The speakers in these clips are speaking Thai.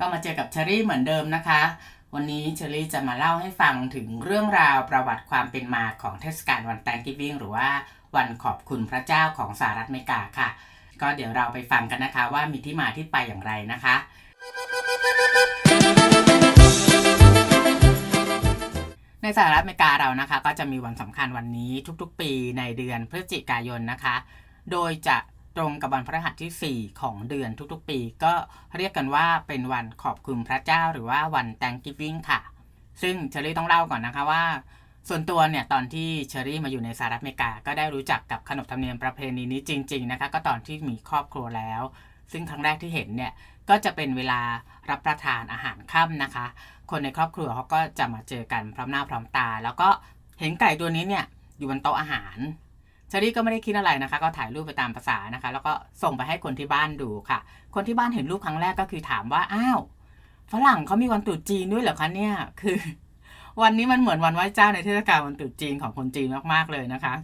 ก็มาเจอกับเชอรี่เหมือนเดิมนะคะ วันนี้เชอรี่จะมาเล่าให้ฟังถึงเรื่องราวประวัติความเป็นมาของเทศกาลวัน Thanksgiving หรือว่าวันขอบคุณพระเจ้าของสหรัฐอเมริกาค่ะ ก็เดี๋ยวเราไปฟังกันนะคะว่ามีที่มาที่ไปอย่างไรนะคะในสหรัฐอเมริกาเรานะคะ ก็จะมีวันสำคัญวันนี้ทุกๆ ปีในเดือนพฤศจิกายนนะคะ โดยจะ ตรงกับวันพฤหัสที่ 4 ของเดือนทุกๆปี ก็เรียกกันว่าเป็นวันขอบคุณพระเจ้าหรือว่าวัน Thanksgiving ค่ะ ซึ่งเชอรี่ต้องเล่าก่อนนะคะว่า ส่วนตัวเนี่ยตอนที่เชอรี่มาอยู่ในสหรัฐอเมริกา ก็ได้รู้จักกับขนบธรรมเนียมประเพณีนี้จริง ๆนะคะ ก็ตอนที่มีครอบครัวแล้ว ซึ่งครั้งแรกที่เห็นเนี่ยก็จะเป็นเวลารับประทานอาหารค่ำนะคะ คนในครอบครัวเขาก็จะมาเจอกันพร้อมหน้าพร้อมตา แล้วก็เห็นไก่ตัวนี้เนี่ยอยู่บนโต๊ะอาหาร เชอรี่ก็ไม่ได้คิดอะไรนะคะ ก็ถ่ายรูปไปตามภาษานะคะ แล้วก็ส่งไปให้คนที่บ้านดูค่ะ คนที่บ้านเห็นรูปครั้งแรกก็คือถามว่าอ้าวฝรั่งเขามีวันตรุษจีนด้วยเหรอคะเนี่ยคือ วันนี้มันเหมือนวันไหว้เจ้าในเทศกาลวันตรุษจีนของคนจีนมากๆเลยนะคะ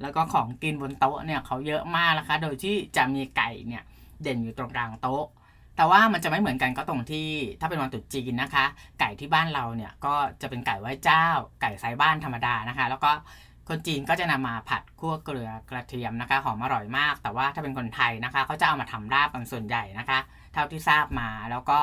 แล้วก็ของกินบนโต๊ะเนี่ยเขาเยอะมากนะคะ โดยที่จะมีไก่เนี่ยเด่นอยู่ตรงกลางโต๊ะแต่ว่ามันจะไม่เหมือนกันก็ตรงที่ถ้าเป็นวันตรุษจีนนะคะ ไก่ที่บ้านเราเนี่ยก็จะเป็นไก่ไหว้เจ้า ไก่ไซบ้านธรรมดานะคะ แล้วก็ คนจีนก็จะนำมาผัดคั่วเกลือกระเทียมนะคะ หอมอร่อยมาก แต่ว่าถ้าเป็นคนไทยนะคะเขาจะเอามาทำลาบกันส่วนใหญ่นะคะ เท่าที่ทราบมาแล้วก็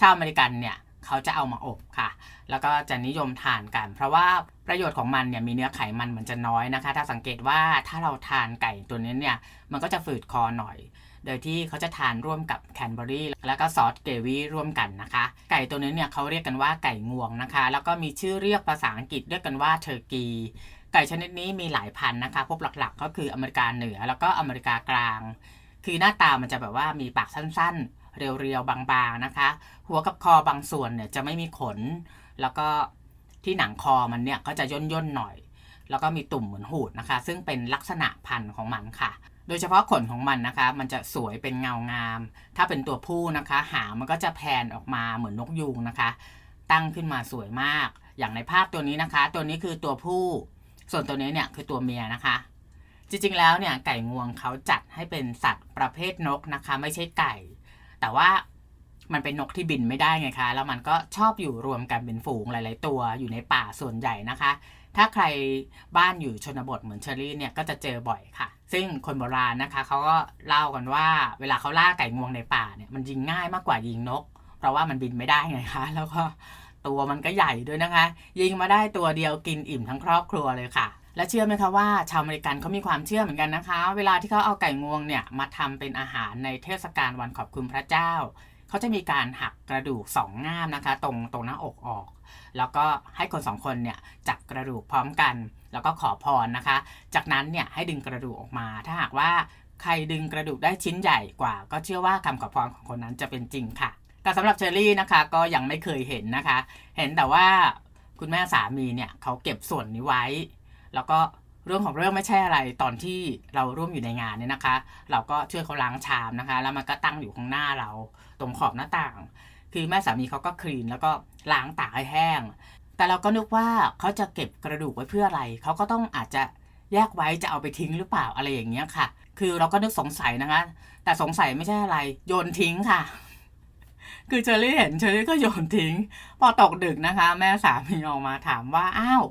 ชาวอเมริกันเนี่ยเขาจะเอามาอบค่ะ แล้วก็จะนิยมทานกัน เพราะว่าประโยชน์ของมันเนี่ยมีเนื้อไขมันมันจะน้อยนะคะ ถ้าสังเกตว่าถ้าเราทานไก่ตัวนี้เนี่ยมันก็จะฝืดคอหน่อย โดยที่เขาจะทานร่วมกับแคนเบอรี่แล้วก็ซอสเกรวี่ร่วมกันนะคะ ไก่ตัวนี้เนี่ยเขาเรียกกันว่าไก่งวงนะคะ แล้วก็มีชื่อเรียกภาษาอังกฤษเรียกกันว่าเทอร์กี ก่ชนิดนี้มีหลายพันธุ์นะคะ พบหลักๆ ก็คืออเมริกาเหนือแล้วก็อเมริกากลาง คือหน้าตามันจะแบบว่ามีปากสั้นๆ เรียวๆ บางๆนะคะ หัวกับคอบางส่วนเนี่ยจะไม่มีขน แล้วก็ที่หนังคอมันเนี่ยก็จะย่นๆหน่อย แล้วก็มีตุ่มเหมือนหูดนะคะ ซึ่งเป็นลักษณะพันธุ์ของมันค่ะ โดยเฉพาะขนของมันนะคะ มันจะสวยเป็นเงางาม ถ้าเป็นตัวผู้นะคะ หางมันก็จะแผ่นออกมาเหมือนนกยูงนะคะ ตั้งขึ้นมาสวยมาก อย่างในภาพตัวนี้นะคะ ตัวนี้คือตัวผู้ ส่วนตัวนี้เนี่ยคือตัวเมียนะคะ จริงๆแล้วเนี่ยไก่งวงเขาจัดให้เป็นสัตว์ประเภทนกนะคะ ไม่ใช่ไก่ แต่ว่ามันเป็นนกที่บินไม่ได้ไงคะ แล้วมันก็ชอบอยู่รวมกันเป็นฝูงหลาย ๆ ตัวอยู่ในป่าส่วนใหญ่นะคะ ถ้าใครบ้านอยู่ชนบทเหมือนเชอรี่เนี่ยก็จะเจอบ่อยค่ะ ซึ่งคนโบราณนะคะเขาก็เล่ากันว่า เวลาเขาล่าไก่งวงในป่าเนี่ยมันยิงง่ายมากกว่ายิงนก เพราะว่ามันบินไม่ได้ไงคะ แล้วก็ ตัวมันก็ใหญ่ด้วยนะคะ ยิงมาได้ตัวเดียวกินอิ่มทั้งครอบครัวเลยค่ะและเชื่อไหมคะว่าชาวอเมริกันเขามีความเชื่อเหมือนกันนะคะ เวลาที่เขาเอาไก่งวงเนี่ยมาทำเป็นอาหารในเทศกาลวันขอบคุณพระเจ้า เขาจะมีการหักกระดูกสองง่ามนะคะ ตรงตรงหน้าอกออก แล้วก็ให้คนสองคนเนี่ยจับกระดูกพร้อมกัน แล้วก็ขอพรนะคะ จากนั้นเนี่ยให้ดึงกระดูกออกมา ถ้าหากว่าใครดึงกระดูกได้ชิ้นใหญ่กว่า ก็เชื่อว่าคำขอพรของคนนั้นจะเป็นจริงค่ะ แต่สำหรับเชอรี่นะคะก็ยังไม่เคยเห็นนะคะ เห็นแต่ว่าคุณแม่สามีเนี่ยเขาเก็บส่วนนี้ไว้ แล้วก็เรื่องของเรื่องไม่ใช่อะไรตอนที่เราร่วมอยู่ในงานเนี่ยนะคะ เราก็ช่วยเขาล้างชามนะคะ แล้วมันก็ตั้งอยู่ข้างหน้าเราตรงขอบหน้าต่าง คือแม่สามีเขาก็คลีนแล้วก็ล้างตากให้แห้ง แต่เราก็นึกว่าเขาจะเก็บกระดูกไว้เพื่ออะไร เขาก็ต้องอาจจะแยกไว้จะเอาไปทิ้งหรือเปล่าอะไรอย่างเงี้ยค่ะ คือเราก็นึกสงสัยนะคะ แต่สงสัยไม่ใช่อะไรโยนทิ้งค่ะ คือเชอรี่เห็นเชอรี่ก็โยนทิ้ง พอตกดึกนะคะ แม่สามีออกมาถามว่าอ้าว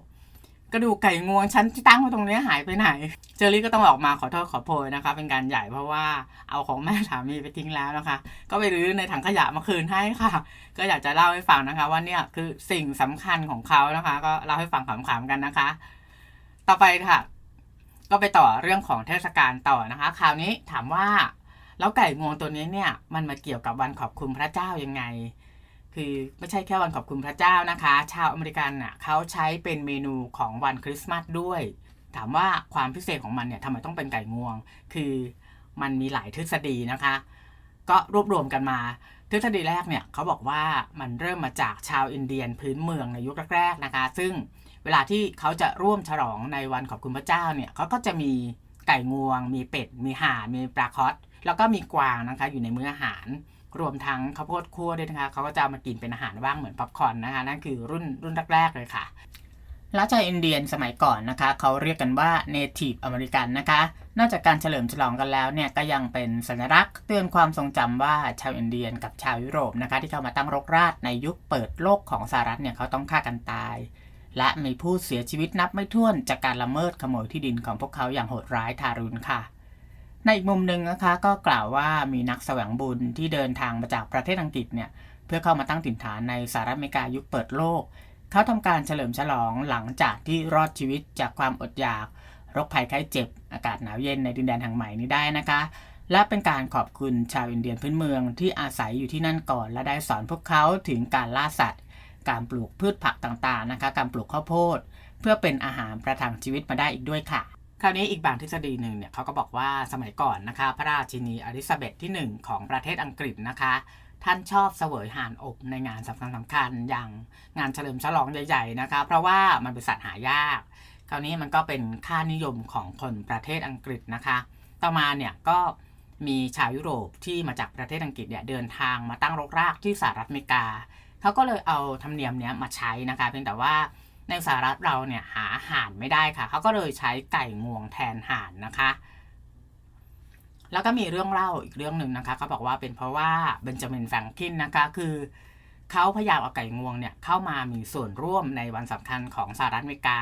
กระดูกไก่งวงฉันที่ตั้งไว้ตรงนี้หายไปไหน เจอรี่ก็ต้องออกมาขอโทษขอโพยนะคะ เป็นการใหญ่เพราะว่าเอาของแม่สามีไปทิ้งแล้วนะคะ ก็ไปรื้อในถังขยะมาคืนให้ค่ะ ก็อยากจะเล่าให้ฟังนะคะ ว่าเนี่ยคือสิ่งสำคัญของเขานะคะ ก็เล่าให้ฟังขำๆกันนะคะ ต่อไปค่ะ ก็ไปต่อเรื่องของเทศกาลต่อนะคะ คราวนี้ถามว่า แล้วไก่งวงตัวนี้เนี่ยมันมาเกี่ยวกับวันขอบคุณพระเจ้ายังไง คือไม่ใช่แค่วันขอบคุณพระเจ้านะคะ ชาวอเมริกันน่ะเขาใช้เป็นเมนูของวันคริสต์มาสด้วย ถามว่าความพิเศษของมันเนี่ยทำไมต้องเป็นไก่งวง คือมันมีหลายทฤษฎีนะคะ ก็รวบรวมกันมา ทฤษฎีแรกเนี่ยเขาบอกว่ามันเริ่มมาจากชาวอินเดียนพื้นเมืองในยุคแรกๆนะคะ ซึ่งเวลาที่เขาจะร่วมฉลองในวันขอบคุณพระเจ้าเนี่ยเขาก็จะมีไก่งวง มีเป็ด มีห่านมีปลาคอส แล้วก็มีกวางนะคะอยู่ในมื้ออาหาร รวมทั้งข้าวโพดคั่วด้วยนะคะเขาก็จะเอามากินเป็นอาหารว่างเหมือนป๊อปคอร์นนะคะนั่นคือรุ่นรุ่นแรกๆเลยค่ะล้วชาวอินเดียนสมัยก่อนนะคะเขาเรียกกันว่า Native American นะคะ นอกจากการเฉลิมฉลองกันแล้วเนี่ยก็ยังเป็นสัญลักษณ์เตือนความทรงจำว่าชาวอินเดียนกับชาวยุโรปนะคะ ที่เข้ามาตั้งรกรากในยุคเปิดโลกของสหรัฐเนี่ยเขาต้องฆ่ากันตาย และมีผู้เสียชีวิตนับไม่ถ้วนจากการละเมิดขโมยที่ดินของพวกเขาอย่างโหดร้ายทารุณค่ะ ในอีกมุมหนึ่งนะคะก็กล่าวว่ามีนักแสวงบุญที่เดินทางมาจากประเทศอังกฤษเนี่ยเพื่อเข้ามาตั้งถิ่นฐานในสหรัฐอเมริกายุคเปิดโลก เขาทำการเฉลิมฉลองหลังจากที่รอดชีวิตจากความอดอยากโรคภัยไข้เจ็บ อากาศหนาวเย็นในดินแดนแห่งใหม่นี้ได้นะคะ และเป็นการขอบคุณชาวอินเดียนพื้นเมืองที่อาศัยอยู่ที่นั่นก่อน และได้สอนพวกเขาถึงการล่าสัตว์ การปลูกพืชผักต่างๆนะคะ การปลูกข้าวโพด เพื่อเป็นอาหารประทังชีวิตมาได้อีกด้วยค่ะ คราวนี้อีกบางทฤษฎีหนึ่งเนี่ยเขาก็บอกว่าสมัยก่อนนะคะพระราชินีอลิซาเบธที่ 1 ของประเทศอังกฤษนะคะ ท่านชอบเสวยห่านอบในงานสำคัญสำคัญอย่างงานเฉลิมฉลองใหญ่ ๆนะคะ เพราะว่ามันเป็นสัตว์หายาก คราวนี้มันก็เป็นค่านิยมของคนประเทศอังกฤษนะคะ ต่อมาเนี่ยก็มีชาวยุโรปที่มาจากประเทศอังกฤษเนี่ยเดินทางมาตั้งรกรากที่สหรัฐอเมริกาเขาก็เลยเอาธรรมเนียมเนี้ยมาใช้นะคะเพียงแต่ว่า ในสหรัฐเราเนี่ยหาห่านไม่ได้ค่ะเขาก็เลยใช้ไก่งวงแทนห่านนะคะ แล้วก็มีเรื่องเล่าอีกเรื่องหนึ่งนะคะเขาบอกว่าเป็นเพราะว่าเบนจามินแฟรงคินนะคะคือเขาพยายามเอาไก่งวงเนี่ยเข้ามามีส่วนร่วมในวันสำคัญของสหรัฐอเมริกา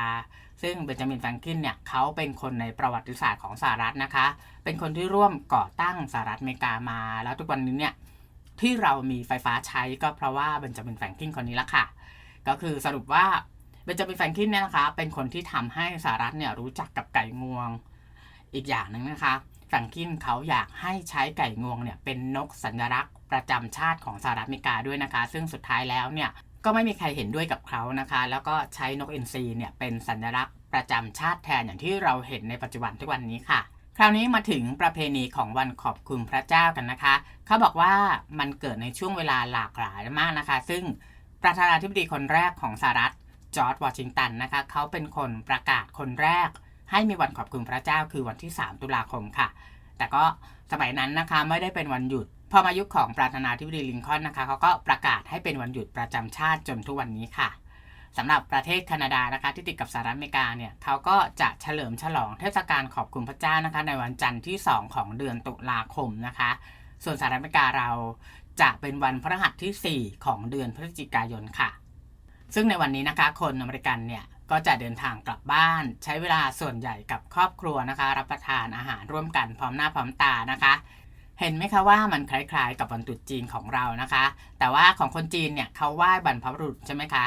ซึ่งเบนจามินแฟรงคินเนี่ยเขาเป็นคนในประวัติศาสตร์ของสหรัฐนะคะ เป็นคนที่ร่วมก่อตั้งสหรัฐอเมริกามา แล้วทุกวันนี้เนี่ยที่เรามีไฟฟ้าใช้ก็เพราะว่าเบนจามินแฟรงคินคนนี้ละค่ะ ก็คือสรุปว่า เบนจามินแฟรงคลินเนี่ยนะคะ เป็นคนที่ทำให้สหรัฐเนี่ยรู้จักกับไก่งวงอีกอย่างหนึ่งนะคะแฟรงคลินเขาอยากให้ใช้ไก่งวงเนี่ยเป็นนกสัญลักษณ์ประจำชาติของสหรัฐอเมริกาด้วยนะคะ ซึ่งสุดท้ายแล้วเนี่ยก็ไม่มีใครเห็นด้วยกับเขานะคะ แล้วก็ใช้นกอ็นซีเนี่ยเป็นสัญลักษณ์ประจำชาติแทนอย่างที่เราเห็นในปัจจุบันทุกวันนี้ค่ะ คราวนี้มาถึงประเพณีของวันขอบคุณพระเจ้ากันนะคะ เขาบอกว่ามันเกิดในช่วงเวลาหลากหลายมากนะคะ ซึ่งประธานาธิบดีคนแรกของสหรัฐ จอร์จวอชิงตันนะคะเขาเป็นคนประกาศคนแรก ให้มีวันขอบคุณพระเจ้าคือวันที่ 3 ตุลาคมค่ะ แต่ก็สมัยนั้นนะคะไม่ได้เป็นวันหยุดพอมายุคของประธานาธิบดีลิงคอล์นนะคะเขาก็ประกาศให้เป็นวันหยุดประจำชาติจนทุกวันนี้ค่ะสำหรับประเทศแคนาดานะคะที่ติดกับสหรัฐอเมริกาเนี่ยเขาก็จะเฉลิมฉลองเทศกาลขอบคุณพระเจ้านะคะ ในวันจันทร์ที่ 2 ของเดือนตุลาคมนะคะ ส่วนสหรัฐอเมริกาเราจะเป็นวันพฤหัสที่ 4 ของเดือนพฤศจิกายนค่ะ ซึ่งในวันนี้นะคะคนอเมริกันเนี่ยก็จะเดินทางกลับบ้าน ใช้เวลาส่วนใหญ่กับครอบครัวนะคะ รับประทานอาหารร่วมกันพร้อมหน้าพร้อมตานะคะ เห็นไหมคะว่ามันคล้ายๆ กับวันตรุษจีนของเรานะคะ แต่ว่าของคนจีนเนี่ยเขาไหว้บรรพบุรุษใช่ไหมคะ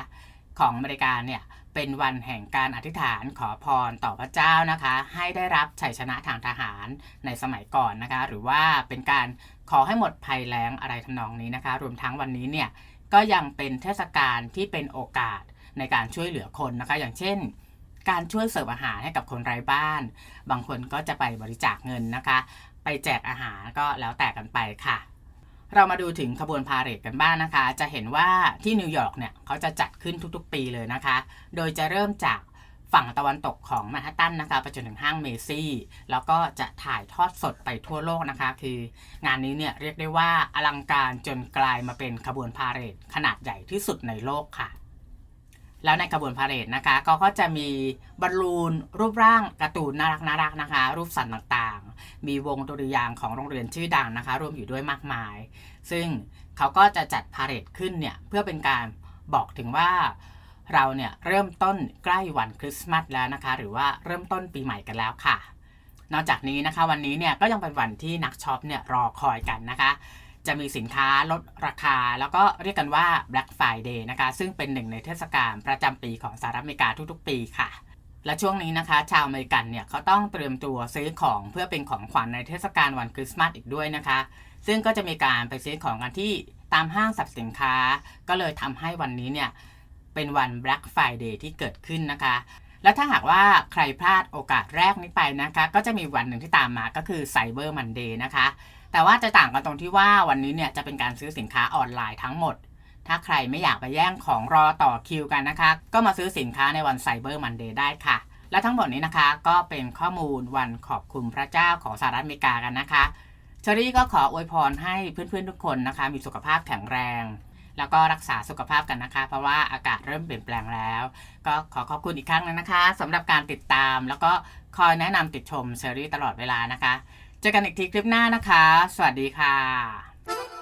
ของอเมริกาเนี่ยเป็นวันแห่งการอธิษฐานขอพรต่อพระเจ้านะคะ ให้ได้รับชัยชนะทางทหารในสมัยก่อนนะคะ หรือว่าเป็นการขอให้หมดภัยแล้งอะไรทำนองนี้นะคะ รวมทั้งวันนี้เนี่ย ก็ยังเป็นเทศกาลที่เป็นโอกาสในการช่วยเหลือคนนะคะ อย่างเช่น การช่วยเสิร์ฟอาหารให้กับคนไร้บ้าน บางคนก็จะไปบริจาคเงินนะคะ ไปแจกอาหารก็แล้วแต่กันไปค่ะ เรามาดูถึงขบวนพาเหรดกันบ้างนะคะ จะเห็นว่าที่นิวยอร์กเนี่ยเขาจะจัดขึ้นทุกๆ ปีเลยนะคะ โดยจะเริ่มจาก ฝั่งตะวันตกของแมนฮัตตันนะคะไปจนถึงห้างเมซี่ แล้วก็จะถ่ายทอดสดไปทั่วโลกนะคะ คืองานนี้เนี่ยเรียกได้ว่าอลังการจนกลายมาเป็นขบวนพาเหรดขนาดใหญ่ที่สุดในโลกค่ะ แล้วในขบวนพาเหรดนะคะ ก็ก็จะมีบอลลูนรูปร่างการ์ตูนน่ารักน่ารักนะคะ รูปสัตว์ต่างๆ มีวงดุริยางของโรงเรียนชื่อดังนะคะรวมอยู่ด้วยมากมาย ซึ่งเขาก็จะจัดพาเหรดขึ้นเนี่ยเพื่อเป็นการบอกถึงว่า เราเนี่ยเริ่มต้นใกล้วันคริสต์มาสแล้วนะคะ หรือว่าเริ่มต้นปีใหม่กันแล้วค่ะ นอกจากนี้นะคะวันนี้เนี่ยก็ยังเป็นวันที่นักช็อปเนี่ยรอคอยกันนะคะ จะมีสินค้าลดราคา แล้วก็เรียกกันว่า Black Friday นะคะ ซึ่งเป็นหนึ่งในเทศกาลประจำปีของสหรัฐอเมริกาทุกๆ ปีค่ะและช่วงนี้นะคะ ชาวอเมริกันเนี่ยเขาต้องเตรียมตัวซื้อของเพื่อเป็นของขวัญในเทศกาลวันคริสต์มาสอีกด้วยนะคะ ซึ่งก็จะมีการไปซื้อของกันที่ตามห้างสรรพสินค้า ก็เลยทำให้วันนี้เนี่ย เป็นวัน Black Friday ที่เกิดขึ้นนะคะ แล้วถ้าหากว่าใครพลาดโอกาสแรกนี้ไปนะคะ ก็จะมีวันหนึ่งที่ตามมาก็คือ Cyber Monday นะคะ แต่ว่าจะต่างกันตรงที่ว่าวันนี้เนี่ยจะเป็นการซื้อสินค้าออนไลน์ทั้งหมด ถ้าใครไม่อยากไปแย่งของรอต่อคิวกันนะคะ ก็มาซื้อสินค้าในวัน Cyber Monday ได้ค่ะและทั้งหมดนี้นะคะก็เป็นข้อมูลวันขอบคุณพระเจ้าของสหรัฐอเมริกากันนะคะ เชอรี่ก็ขออวยพรให้เพื่อนๆทุกคนนะคะ มีสุขภาพแข็งแรง แล้วก็รักษาสุขภาพกันนะคะ เพราะว่าอากาศเริ่มเปลี่ยนแปลงแล้ว ก็ขอขอบคุณอีกครั้งหนึงนะคะสำหรับการติดตามแล้วก็คอยแนะนำติดชมเซรีส์ตลอดเวลานะคะ เจอกันอีกทีคลิปหน้านะคะ สวัสดีค่ะ